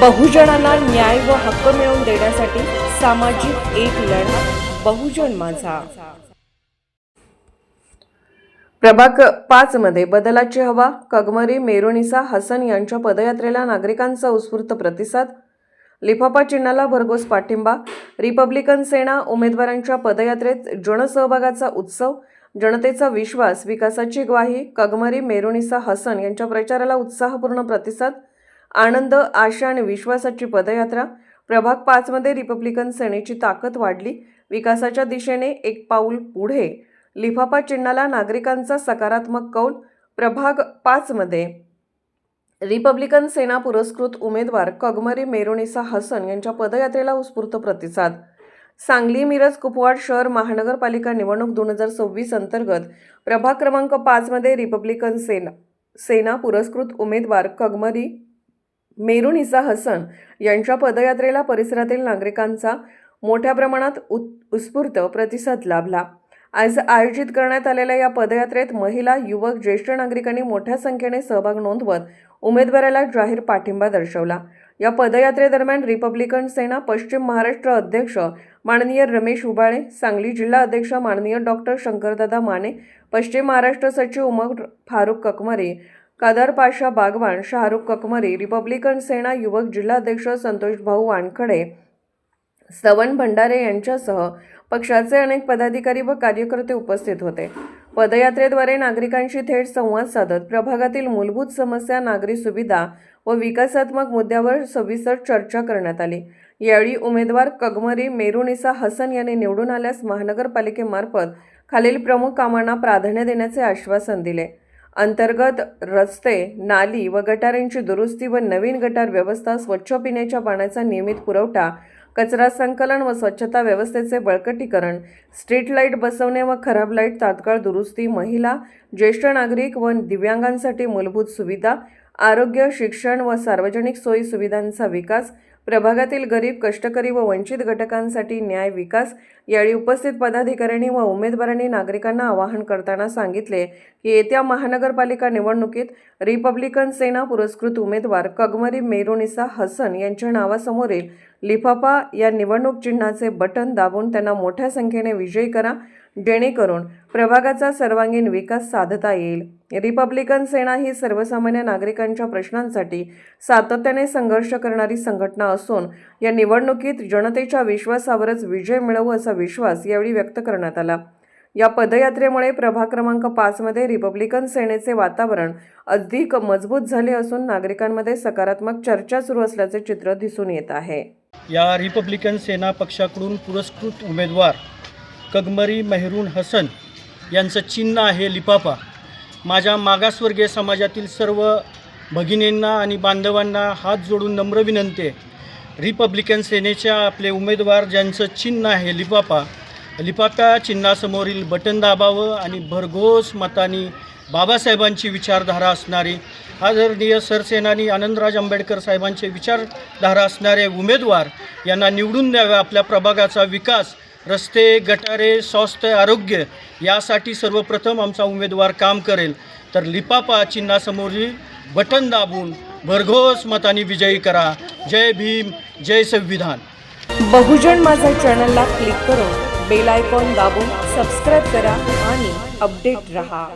बहुजनांना न्याय व हक्क मिळवून देण्यासाठी सामाजिक एक लढा बहुजन माझा. प्रभाग पाच मध्ये बदलाची हवा कगमरी मेरुनिसा हसन यांच्या पदयात्रेला नागरिकांचा उत्स्फूर्त प्रतिसाद. लिफाफा चिन्हाला भरघोस पाठिंबा. रिपब्लिकन सेना उमेदवारांच्या पदयात्रेत जनसहभागाचा उत्सव जनतेचा विश्वास विकासाची ग्वाही कगमरी मेरुनिसा हसन यांच्या प्रचाराला उत्साहपूर्ण प्रतिसाद. आनंद आशा आणि विश्वासाची पदयात्रा. प्रभाग पाचमध्ये रिपब्लिकन सेनेची ताकद वाढली. विकासाच्या दिशेने एक पाऊल पुढे. लिफाफा चिन्हाला नागरिकांचा सकारात्मक कौल. प्रभाग पाचमध्ये रिपब्लिकन सेना पुरस्कृत उमेदवार कगमरी मेरुनिसा हसन यांच्या पदयात्रेला उत्स्फूर्त प्रतिसाद. सांगली मिरज कुपवाड शहर महानगरपालिका निवडणूक दोन हजार सव्वीस अंतर्गत. प्रभाग क्रमांक पाचमध्ये रिपब्लिकन सेना सेना पुरस्कृत उमेदवार कगमरी मेरुनिसा हसन यांच्या पदयात्रेला परिसरातील नागरिकांचा मोठ्या प्रमाणात उत् उत्स्फूर्त प्रतिसाद लाभला. आज आयोजित करण्यात आलेल्या या पदयात्रेत महिला युवक ज्येष्ठ नागरिकांनी मोठ्या संख्येने सहभाग नोंदवत उमेदवाराला जाहीर पाठिंबा दर्शवला. या पदयात्रेदरम्यान रिपब्लिकन सेना पश्चिम महाराष्ट्र अध्यक्ष माननीय रमेश उबाळे सांगली जिल्हा अध्यक्ष माननीय डॉक्टर शंकरदादा माने पश्चिम महाराष्ट्र सचिव उमर फारुख ककमरे कादर पाशा बागवान शाहरुख ककमरे रिपब्लिकन सेना युवक जिल्हाध्यक्ष संतोष भाऊ वानखडे सवन भंडारे यांच्यासह पक्षाचे अनेक पदाधिकारी व कार्यकर्ते उपस्थित होते. पदयात्रेद्वारे नागरिकांशी थेट संवाद साधत प्रभागातील मूलभूत समस्या नागरी सुविधा व विकासात्मक मुद्द्यावर सविस्तर चर्चा करण्यात आली. यावेळी उमेदवार कगमरी मेरुनिसा हसन यांनी निवडून आल्यास महानगरपालिकेमार्फत खालील प्रमुख कामांना प्राधान्य देण्याचे आश्वासन दिले. अंतर्गत रस्ते नाली व गटारांची दुरुस्ती व नवीन गटार व्यवस्था स्वच्छ पिण्याच्या पाण्याचा नियमित पुरवठा कचरा संकलन व स्वच्छता व्यवस्थेचे बळकटीकरण स्ट्रीट लाइट बसवणे व खराब लाइट तात्काळ दुरुस्ती महिला ज्येष्ठ नागरिक व दिव्यांगांसाठी मूलभूत सुविधा आरोग्य शिक्षण व सार्वजनिक सोयी सुविधांचा विकास प्रभागातील गरीब कष्टकरी व वंचित घटकांसाठी न्याय विकास यावेळी उपस्थित पदाधिकाऱ्यांनी व उमेदवारांनी नागरिकांना आवाहन करताना सांगितले की येत्या महानगरपालिका निवडणुकीत रिपब्लिकन सेना पुरस्कृत उमेदवार कगमरी मेरुनिसा हसन यांच्या नावासमोरील लिफाफा या निवडणूक चिन्हाचे बटन दाबून त्यांना मोठ्या संख्येने विजयी करा. जेणेकरून प्रभागाचा सर्वांगीण विकास साधता येईल. रिपब्लिकन सेना ही सर्वसामान्य नागरिकांच्या प्रश्नांसाठी सातत्याने संघर्ष करणारी संघटना असून या निवडणुकीत जनतेच्या विश्वासावरच विजय मिळवू असा विश्वास यावेळी व्यक्त करण्यात आला. या पदयात्रेमुळे प्रभाग क्रमांक पाचमध्ये रिपब्लिकन सेनेचे वातावरण अधिक मजबूत झाले असून नागरिकांमध्ये सकारात्मक चर्चा सुरू असल्याचे चित्र दिसून येत आहे. या रिपब्लिकन सेना पक्षाकडून पुरस्कृत उमेदवार कगमरी मेहरून हसन यांचं चिन्ह आहे लिपापा माझ्या मागासवर्गीय समाजातील सर्व भगिनींना आणि बांधवांना हात जोडून नम्र विनंती आहे. रिपब्लिकन सेनेच्या आपले उमेदवार ज्यांचं चिन्ह आहे लिपापा लिपापा चिन्हासमोरील बटन दाबावं आणि भरघोस मतानी बाबासाहेबांची विचारधारा असणारी आदरणीय सरसेनानी आनंदराज आंबेडकर साहेबांचे विचारधारा असणारे उमेदवार यांना निवडून द्यावे आपल्या प्रभागाचा विकास रस्ते गटारे स्वास्थ्य आरोग्य यासाठी सर्वप्रथम आमचा उमेदवार काम करेल. तर लिपापा चिन्हासमोरील बटन दाबून भरघोस मताने विजयी करा. जय भीम जय संविधान. बहुजन माझा चॅनलला क्लिक करून बेल आयकॉन दाबून सबस्क्राईब करा आणि अपडेट रहा.